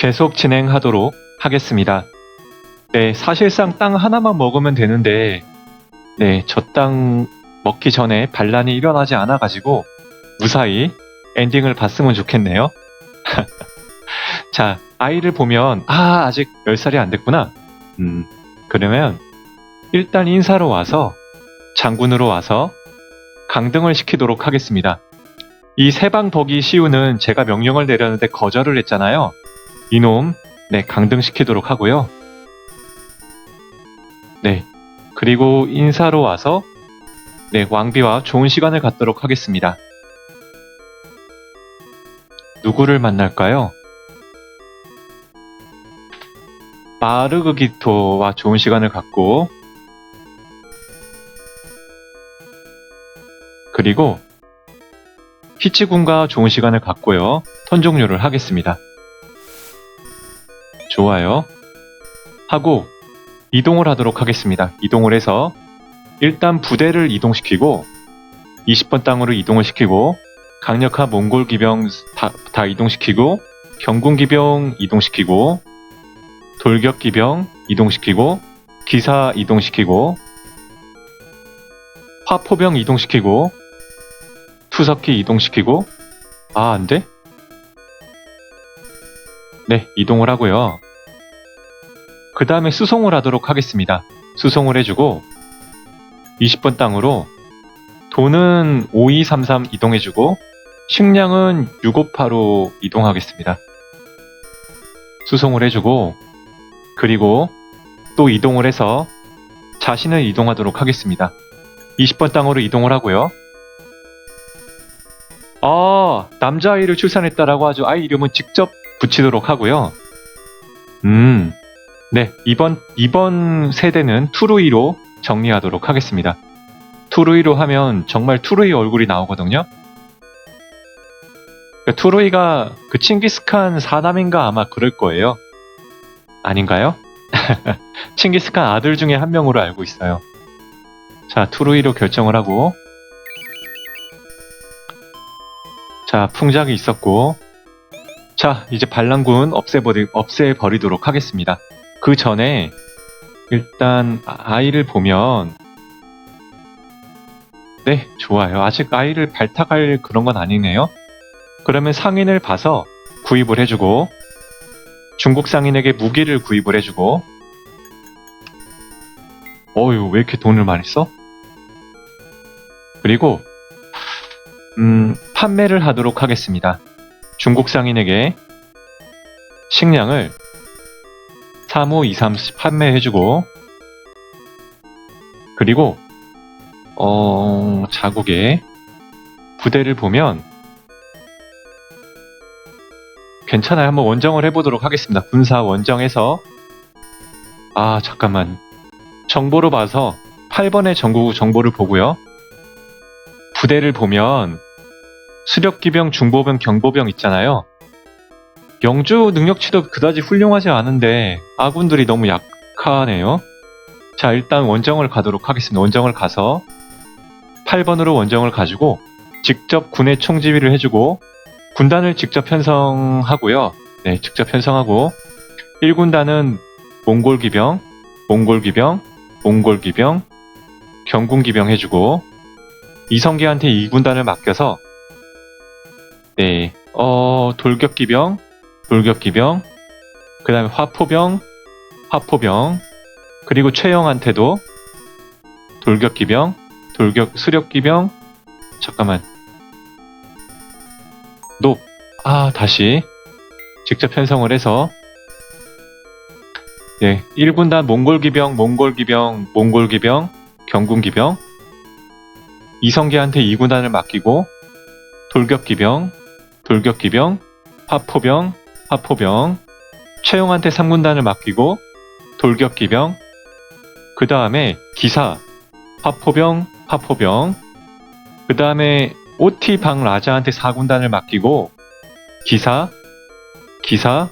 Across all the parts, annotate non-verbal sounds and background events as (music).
계속 진행하도록 하겠습니다. 네, 사실상 땅 하나만 먹으면 되는데, 네, 저 땅 먹기 전에 반란이 일어나지 않아가지고, 무사히 엔딩을 봤으면 좋겠네요. (laughs) 자, 아이를 보면, 아, 아직 10살이 안 됐구나. 음, 그러면, 일단 인사로 와서, 장군으로 와서, 강등을 시키도록 하겠습니다. 이 세방 덕이 시우는 제가 명령을 내렸는데 거절을 했잖아요. 이놈, 네, 강등시키도록 하고요. 네, 그리고 인사로 와서, 네, 왕비와 좋은 시간을 갖도록 하겠습니다. 누구를 만날까요? 마르그기토와 좋은 시간을 갖고, 그리고 히치군과 좋은 시간을 갖고요. 턴 종료를 하겠습니다. 좋아요. 하고 이동을 하도록 하겠습니다. 이동을 해서 일단 부대를 이동시키고 20번 땅으로 이동을 시키고 강력한 몽골 기병 다, 다 이동시키고 경군 기병 이동시키고 돌격 기병 이동시키고 기사 이동시키고 화포병 이동시키고 투석기 이동시키고 아 안돼? 네 이동을 하고요. 그 다음에 수송을 하도록 하겠습니다. 수송을 해주고 20번 땅으로 돈은 5233 이동해주고 식량은 658로 이동하겠습니다. 수송을 해주고 그리고 또 이동을 해서 자신을 이동하도록 하겠습니다. 20번 땅으로 이동을 하고요. 아, 남자아이를 출산했다라고 하죠. 아이 이름은 직접 붙이도록 하고요. 음, 네, 이번, 이번 세대는 투루이로 정리하도록 하겠습니다. 투루이로 하면 정말 투루이 얼굴이 나오거든요. 그 투루이가 그 칭기스칸 사남인가 아마 그럴 거예요. 아닌가요? (laughs) 칭기스칸 아들 중에 한 명으로 알고 있어요. 자, 투루이로 결정을 하고, 자, 풍작이 있었고, 자, 이제 반란군 없애버리, 없애버리도록 하겠습니다. 그 전에, 일단, 아- 아이를 보면, 네, 좋아요. 아직 아이를 발탁할 그런 건 아니네요. 그러면 상인을 봐서 구입을 해주고, 중국 상인에게 무기를 구입을 해주고, 어휴, 왜 이렇게 돈을 많이 써? 그리고, 음, 판매를 하도록 하겠습니다. 중국 상인에게 식량을 3523 판매해주고 그리고 어, 자국의 부대를 보면 괜찮아요. 한번 원정을 해보도록 하겠습니다. 군사 원정에서 아 잠깐만 정보로 봐서 8번의 전국 정보를 보고요. 부대를 보면 수력기병, 중보병, 경보병 있잖아요. 영주 능력치도 그다지 훌륭하지 않은데 아군들이 너무 약하네요. 자, 일단 원정을 가도록 하겠습니다. 원정을 가서 8번으로 원정을 가지고 직접 군의 총지휘를 해주고 군단을 직접 편성하고요. 네, 직접 편성하고 1군단은 몽골 기병, 몽골 기병, 몽골 기병, 경군 기병 해주고 이성계한테 2군단을 맡겨서 네, 어, 돌격기병, 돌격기병, 그 다음에 화포병, 화포병, 그리고 최영한테도 돌격기병, 돌격, 수력기병, 잠깐만. 높, 아, 다시. 직접 편성을 해서, 네, 1군단 몽골기병, 몽골기병, 몽골기병, 경군기병, 이성계한테 2군단을 맡기고, 돌격기병, 돌격기병, 화포병, 화포병, 최용한테 3군단을 맡기고 돌격기병, 그 다음에 기사, 화포병, 화포병, 그 다음에 오티 방 라자한테 4군단을 맡기고 기사, 기사,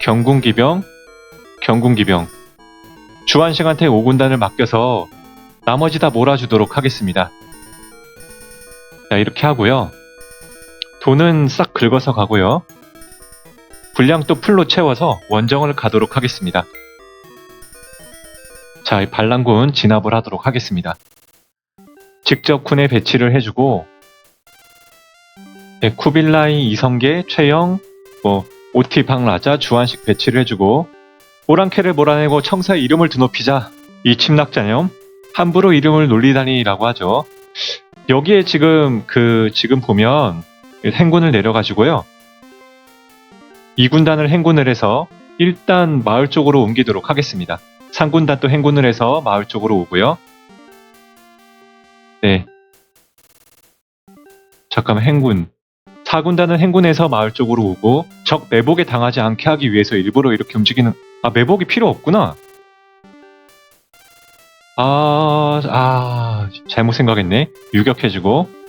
경군기병, 경군기병, 주한식한테 5군단을 맡겨서 나머지 다 몰아주도록 하겠습니다. 자, 이렇게 하고요. 돈은 싹 긁어서 가고요. 분량 또 풀로 채워서 원정을 가도록 하겠습니다. 자, 이 반란군 진압을 하도록 하겠습니다. 직접 군에 배치를 해주고 네, 쿠빌라이, 이성계, 최영, 뭐 오티, 박라자, 주한식 배치를 해주고 오랑캐를 몰아내고 청사의 이름을 드높이자 이 침략자념 함부로 이름을 놀리다니라고 하죠. 여기에 지금 그 지금 보면 행군을 내려가지고요. 이 군단을 행군을 해서 일단 마을 쪽으로 옮기도록 하겠습니다. 상군단 또 행군을 해서 마을 쪽으로 오고요. 네. 잠깐만 행군. 4군단은 행군해서 마을 쪽으로 오고 적 매복에 당하지 않게 하기 위해서 일부러 이렇게 움직이는 아 매복이 필요 없구나. 아, 아, 잘못 생각했네. 유격해주고.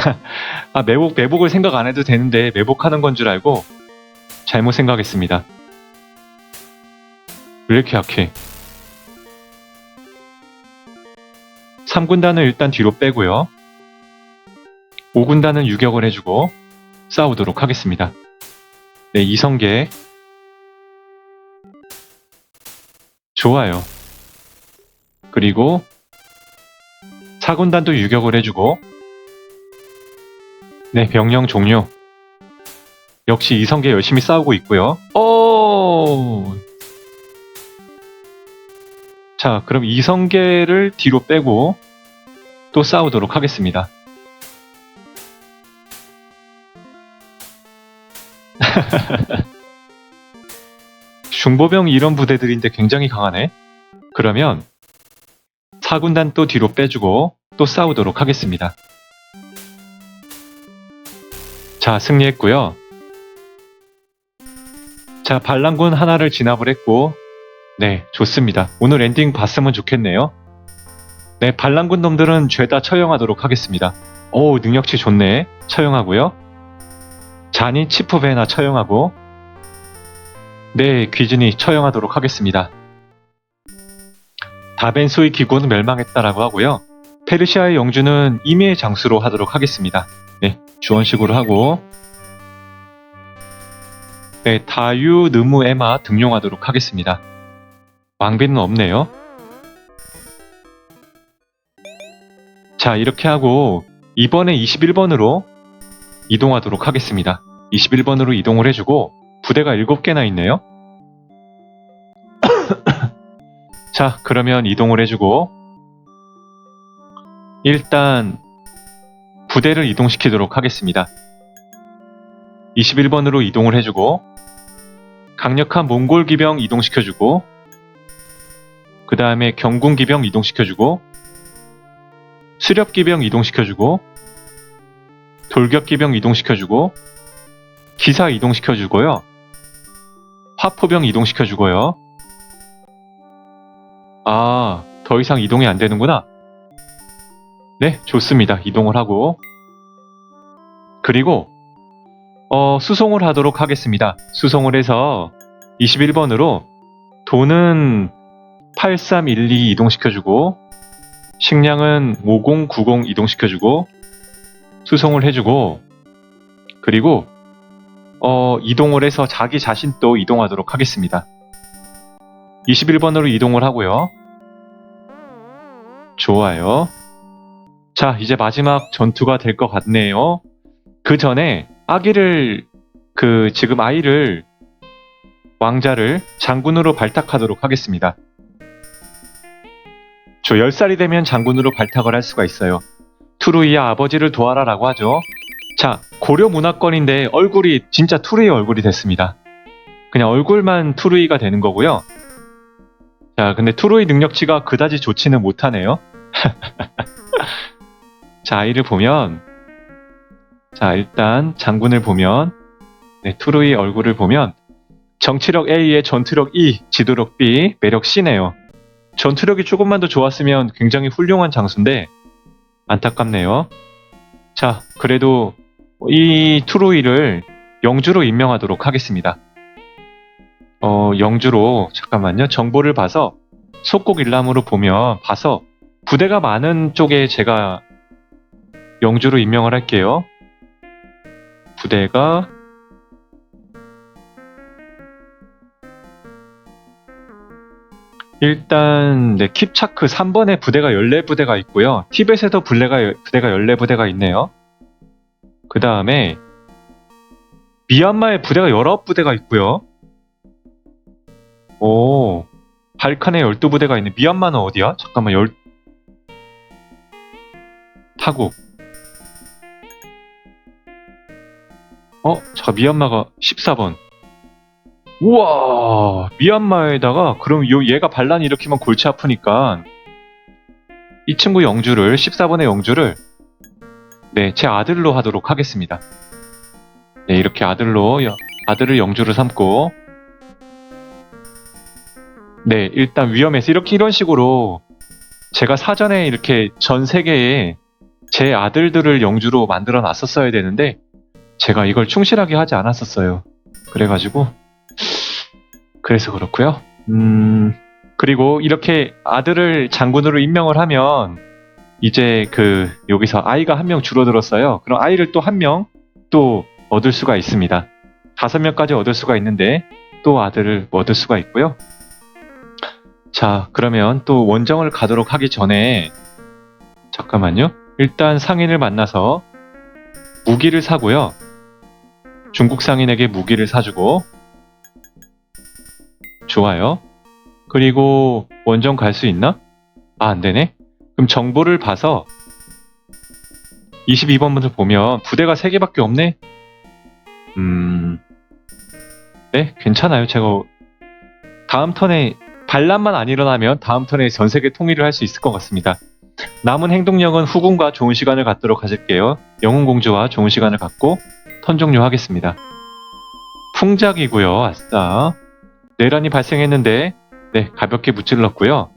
잠깐, (laughs) 아, 매복, 매복을 생각 안 해도 되는데, 매복하는 건 줄 알고, 잘못 생각했습니다. 왜 이렇게 약해? 3군단은 일단 뒤로 빼고요. 5군단은 유격을 해주고, 싸우도록 하겠습니다. 네, 이성계. 좋아요. 그리고 4군단도 유격을 해주고 네 병령 종료 역시 이성계 열심히 싸우고 있고요 오! 자 그럼 이성계를 뒤로 빼고 또 싸우도록 하겠습니다 (laughs) 중보병 이런 부대들인데 굉장히 강하네 그러면 4군단 또 뒤로 빼주고 또 싸우도록 하겠습니다. 자, 승리했고요. 자, 반란군 하나를 진압을 했고 네, 좋습니다. 오늘 엔딩 봤으면 좋겠네요. 네, 반란군 놈들은 죄다 처형하도록 하겠습니다. 오, 능력치 좋네. 처형하고요. 잔이 치프베나 처형하고 네, 귀진이 처형하도록 하겠습니다. 다벤소의 기고는 멸망했다라고 하고요. 페르시아의 영주는 임의의 장수로 하도록 하겠습니다. 네, 주원식으로 하고 네, 다유, 느무, 에마 등용하도록 하겠습니다. 왕비는 없네요. 자, 이렇게 하고 이번에 21번으로 이동하도록 하겠습니다. 21번으로 이동을 해주고 부대가 7개나 있네요. (coughs) 자, 그러면 이동을 해주고 일단 부대를 이동시키도록 하겠습니다. 21번으로 이동을 해주고 강력한 몽골 기병 이동시켜주고 그 다음에 경군 기병 이동시켜주고 수렵 기병 이동시켜주고 돌격 기병 이동시켜주고 기사 이동시켜주고요 화포병 이동시켜주고요 아, 더 이상 이동이 안 되는구나. 네, 좋습니다. 이동을 하고. 그리고, 어, 수송을 하도록 하겠습니다. 수송을 해서 21번으로 돈은 8312 이동시켜주고, 식량은 5090 이동시켜주고, 수송을 해주고, 그리고, 어, 이동을 해서 자기 자신도 이동하도록 하겠습니다. 21번으로 이동을 하고요. 좋아요. 자, 이제 마지막 전투가 될 것 같네요. 그 전에 아기를, 그, 지금 아이를, 왕자를 장군으로 발탁하도록 하겠습니다. 저 10살이 되면 장군으로 발탁을 할 수가 있어요. 투루이야 아버지를 도와라 라고 하죠. 자, 고려 문화권인데 얼굴이 진짜 투루이 얼굴이 됐습니다. 그냥 얼굴만 투루이가 되는 거고요. 자, 근데 투루이 능력치가 그다지 좋지는 못하네요. (laughs) 자, 아이를 보면, 자, 일단 장군을 보면, 네, 투루이 얼굴을 보면, 정치력 A에 전투력 E, 지도력 B, 매력 C네요. 전투력이 조금만 더 좋았으면 굉장히 훌륭한 장수인데, 안타깝네요. 자, 그래도 이 투루이를 영주로 임명하도록 하겠습니다. 어, 영주로 잠깐만요. 정보를 봐서 속국 일람으로 보면 봐서 부대가 많은 쪽에 제가 영주로 임명을 할게요. 부대가 일단 네, 킵차크 3번에 부대가 14부대가 있고요. 티벳에도 부대가, 부대가 14부대가 있네요. 그 다음에 미얀마에 부대가 19부대가 있고요. 오, 발칸에 12부대가 있는 미얀마는 어디야? 잠깐만, 열... 타국. 어, 자, 미얀마가 14번. 우와, 미얀마에다가, 그럼 요, 얘가 반란 일으키면 골치 아프니까, 이 친구 영주를, 14번의 영주를, 네, 제 아들로 하도록 하겠습니다. 네, 이렇게 아들로, 여- 아들을 영주로 삼고, 네, 일단 위험해서 이렇게 이런 식으로 제가 사전에 이렇게 전 세계에 제 아들들을 영주로 만들어 놨었어야 되는데 제가 이걸 충실하게 하지 않았었어요. 그래가지고 그래서 그렇고요. 음 그리고 이렇게 아들을 장군으로 임명을 하면 이제 그 여기서 아이가 한 명 줄어들었어요. 그럼 아이를 또 한 명 또 얻을 수가 있습니다. 다섯 명까지 얻을 수가 있는데 또 아들을 얻을 수가 있고요. 자, 그러면 또 원정을 가도록 하기 전에 잠깐만요. 일단 상인을 만나서 무기를 사고요. 중국 상인에게 무기를 사주고 좋아요. 그리고 원정 갈 수 있나? 아, 안 되네. 그럼 정보를 봐서 22번분을 보면 부대가 3개밖에 없네? 음... 네, 괜찮아요. 제가 다음 턴에 반란만 안 일어나면 다음 턴에 전 세계 통일을 할 수 있을 것 같습니다. 남은 행동력은 후군과 좋은 시간을 갖도록 하실게요. 영웅 공주와 좋은 시간을 갖고 턴 종료하겠습니다. 풍작이고요. 아싸. 내란이 발생했는데 네 가볍게 무찔렀고요.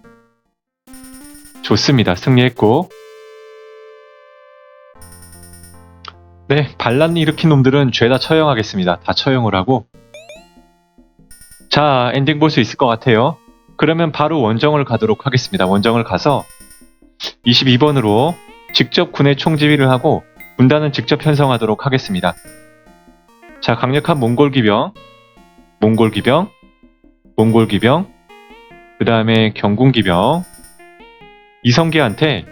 좋습니다. 승리했고 네 반란 일으킨 놈들은 죄다 처형하겠습니다. 다 처형을 하고 자 엔딩 볼 수 있을 것 같아요. 그러면 바로 원정을 가도록 하겠습니다. 원정을 가서 22번으로 직접 군의 총지휘를 하고 군단은 직접 편성하도록 하겠습니다. 자, 강력한 몽골 기병, 몽골 기병, 몽골 기병, 그 다음에 경군 기병, 이성계한테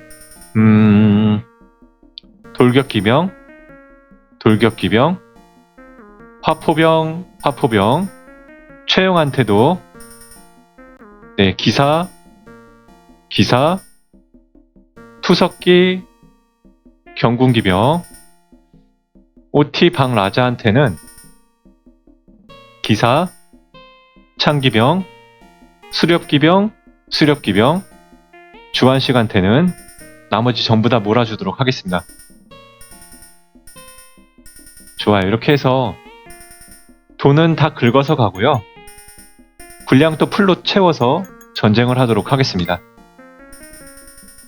음, 돌격 기병, 돌격 기병, 화포병, 화포병, 최영한테도 네, 기사, 기사, 투석기, 경군기병, 오티 방 라자한테는 기사, 창기병, 수렵기병, 수렵기병, 주한식한테는 나머지 전부 다 몰아주도록 하겠습니다. 좋아요. 이렇게 해서 돈은 다 긁어서 가고요. 군량도 풀로 채워서 전쟁을 하도록 하겠습니다.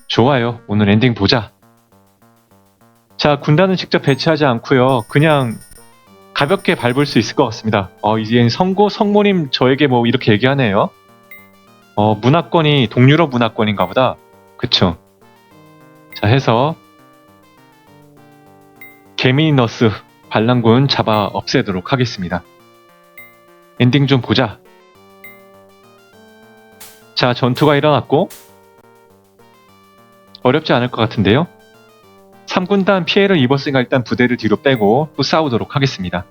좋아요. 오늘 엔딩 보자. 자, 군단은 직접 배치하지 않고요. 그냥 가볍게 밟을 수 있을 것 같습니다. 어, 이제 성고 성모님 저에게 뭐 이렇게 얘기하네요. 어, 문화권이 동유럽 문화권인가 보다. 그쵸? 자, 해서 개미너스 반란군 잡아 없애도록 하겠습니다. 엔딩 좀 보자. 자, 전투가 일어났고 어렵지 않을 것 같은데요. 3군단 피해를 입었으니까 일단 부대를 뒤로 빼고 또 싸우도록 하겠습니다.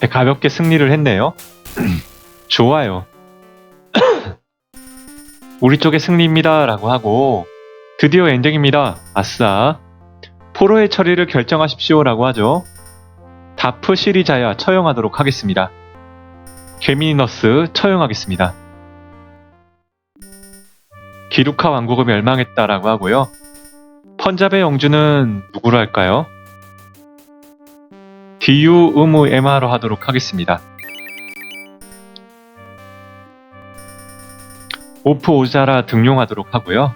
네, 가볍게 승리를 했네요. (clears throat) 좋아요. (clears throat) 우리 쪽의 승리입니다. 라고 하고 드디어 엔딩입니다. 아싸. 포로의 처리를 결정하십시오. 라고 하죠. 다프 시리자야 처형하도록 하겠습니다. 개미너스 처형하겠습니다. 기루카 왕국을 멸망했다라고 하고요. 펀잡의 영주는 누구로 할까요? 디유 의무 에마로 하도록 하겠습니다. 오프 오자라 등용하도록 하고요.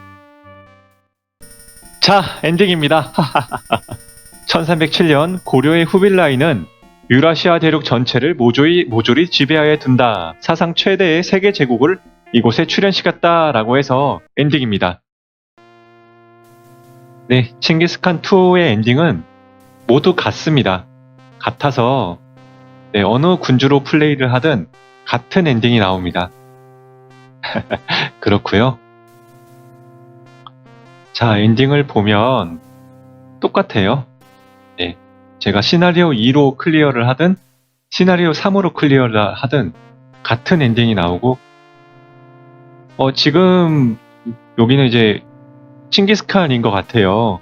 자, 엔딩입니다. (laughs) 1307년 고려의 후빌라이는 유라시아 대륙 전체를 모조리, 모조리 지배하에 둔다. 사상 최대의 세계 제국을 이곳에 출연시켰다라고 해서 엔딩입니다. 네, 칭기스칸 2의 엔딩은 모두 같습니다. 같아서 네, 어느 군주로 플레이를 하든 같은 엔딩이 나옵니다. (laughs) 그렇고요. 자, 엔딩을 보면 똑같아요. 네. 제가 시나리오 2로 클리어를 하든 시나리오 3으로 클리어를 하든 같은 엔딩이 나오고 어, 지금 여기는 이제 칭기스칸인 것 같아요.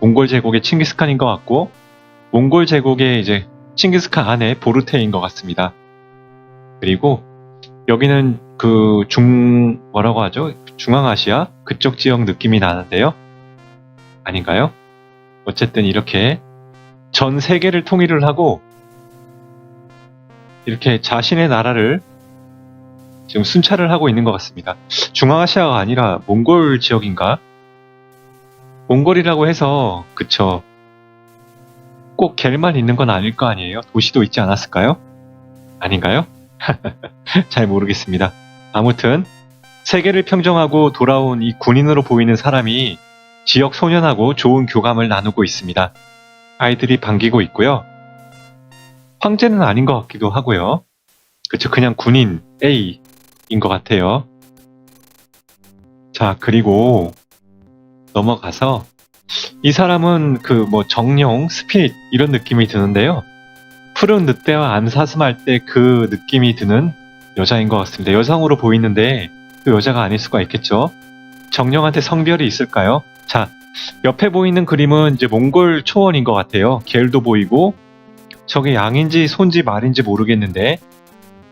몽골 제국의 칭기스칸인 것 같고 몽골 제국의 이제 칭기스칸 안에 보르테인 것 같습니다. 그리고 여기는 그 중 뭐라고 하죠? 중앙아시아 그쪽 지역 느낌이 나는데요. 아닌가요? 어쨌든 이렇게 전 세계를 통일을 하고 이렇게 자신의 나라를 지금 순찰을 하고 있는 것 같습니다. 중앙아시아가 아니라 몽골 지역인가? 몽골이라고 해서 그쵸. 꼭 겔만 있는 건 아닐 거 아니에요? 도시도 있지 않았을까요? 아닌가요? (laughs) 잘 모르겠습니다. 아무튼 세계를 평정하고 돌아온 이 군인으로 보이는 사람이 지역 소년하고 좋은 교감을 나누고 있습니다. 아이들이 반기고 있고요. 황제는 아닌 것 같기도 하고요. 그쵸, 그냥 군인 A 인 것 같아요. 자, 그리고 넘어가서 이 사람은 그 뭐 정령, 스피릿 이런 느낌이 드는데요. 푸른 늑대와 암사슴할 때 그 느낌이 드는 여자인 것 같습니다. 여성으로 보이는데 그 여자가 아닐 수가 있겠죠. 정령한테 성별이 있을까요? 자, 옆에 보이는 그림은 이제 몽골 초원인 것 같아요. 겔도 보이고 저게 양인지 손지 말인지 모르겠는데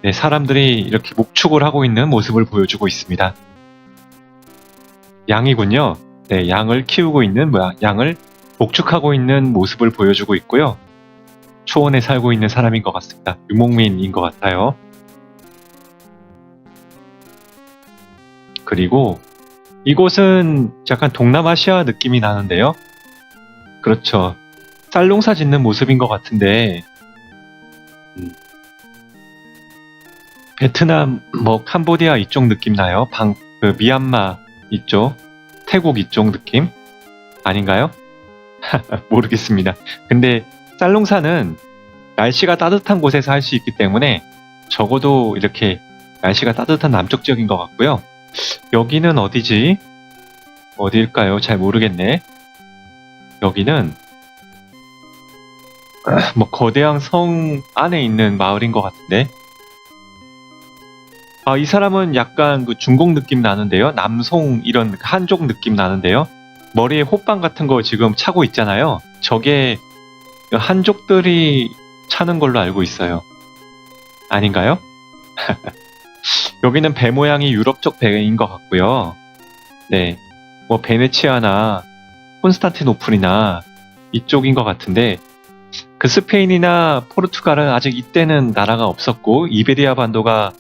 네, 사람들이 이렇게 목축을 하고 있는 모습을 보여주고 있습니다. 양이군요. 네, 양을 키우고 있는 뭐야, 양을 목축하고 있는 모습을 보여주고 있고요. 초원에 살고 있는 사람인 것 같습니다. 유목민인 것 같아요. 그리고 이곳은 약간 동남아시아 느낌이 나는데요. 그렇죠. 쌀농사 짓는 모습인 것 같은데, 음. 베트남, 뭐 캄보디아 이쪽 느낌 나요. 방, 그 미얀마 이쪽, 태국 이쪽 느낌 아닌가요? (laughs) 모르겠습니다. 근데 쌀농사는 날씨가 따뜻한 곳에서 할 수 있기 때문에 적어도 이렇게 날씨가 따뜻한 남쪽 지역인 것 같고요. 여기는 어디지? 어디일까요? 잘 모르겠네. 여기는 뭐 거대한 성 안에 있는 마을인 것 같은데. 아, 이 사람은 약간 그 중국 느낌 나는데요. 남송 이런 한족 느낌 나는데요. 머리에 호빵 같은 거 지금 차고 있잖아요. 저게 한족들이 차는 걸로 알고 있어요. 아닌가요? (laughs) 여기는 배 모양이 유럽적 배인 것 같고요. 네, 뭐 베네치아나 콘스탄티노플이나 이쪽인 것 같은데 그 스페인이나 포르투갈은 아직 이때는 나라가 없었고 이베리아 반도가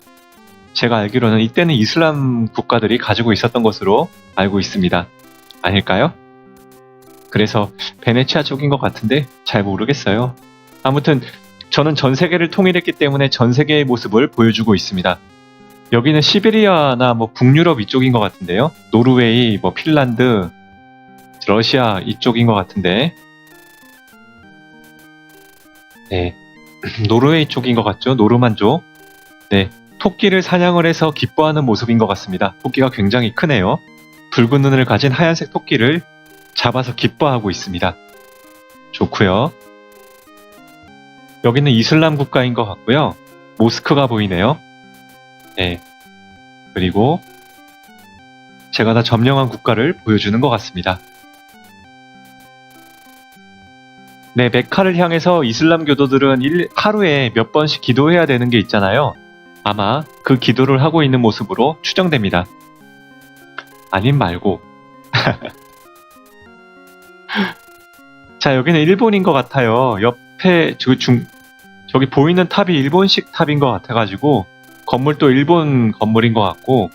제가 알기로는 이때는 이슬람 국가들이 가지고 있었던 것으로 알고 있습니다. 아닐까요? 그래서 베네치아 쪽인 것 같은데 잘 모르겠어요. 아무튼 저는 전 세계를 통일했기 때문에 전 세계의 모습을 보여주고 있습니다. 여기는 시베리아나 뭐 북유럽 이쪽인 것 같은데요. 노르웨이, 뭐 핀란드, 러시아 이쪽인 것 같은데. 네. (clears throat) 노르웨이 쪽인 것 같죠? 노르만족. 네. 토끼를 사냥을 해서 기뻐하는 모습인 것 같습니다. 토끼가 굉장히 크네요. 붉은 눈을 가진 하얀색 토끼를 잡아서 기뻐하고 있습니다. 좋고요. 여기는 이슬람 국가인 것 같고요. 모스크가 보이네요. 네. 그리고 제가 다 점령한 국가를 보여주는 것 같습니다. 네, 메카를 향해서 이슬람 교도들은 일, 하루에 몇 번씩 기도해야 되는 게 있잖아요. 아마 그 기도를 하고 있는 모습으로 추정됩니다. 아님 말고. (laughs) 자, 여기는 일본인 것 같아요. 옆에 저 중, 저기 보이는 탑이 일본식 탑인 것 같아가지고 건물도 일본 건물인 것 같고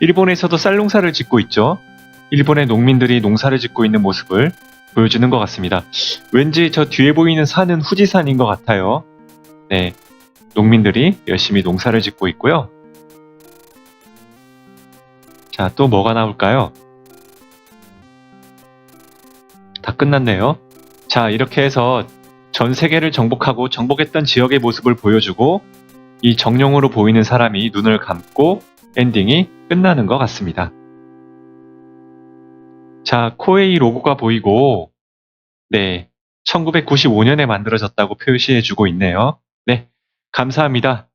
일본에서도 쌀농사를 짓고 있죠. 일본의 농민들이 농사를 짓고 있는 모습을 보여주는 것 같습니다. 왠지 저 뒤에 보이는 산은 후지산인 것 같아요. 네, 농민들이 열심히 농사를 짓고 있고요. 자, 또 뭐가 나올까요? 다 끝났네요. 자, 이렇게 해서 전 세계를 정복하고 정복했던 지역의 모습을 보여주고 이 정령으로 보이는 사람이 눈을 감고 엔딩이 끝나는 것 같습니다. 자, 코에이 로고가 보이고, 네, 1995년에 만들어졌다고 표시해주고 있네요. 네, 감사합니다.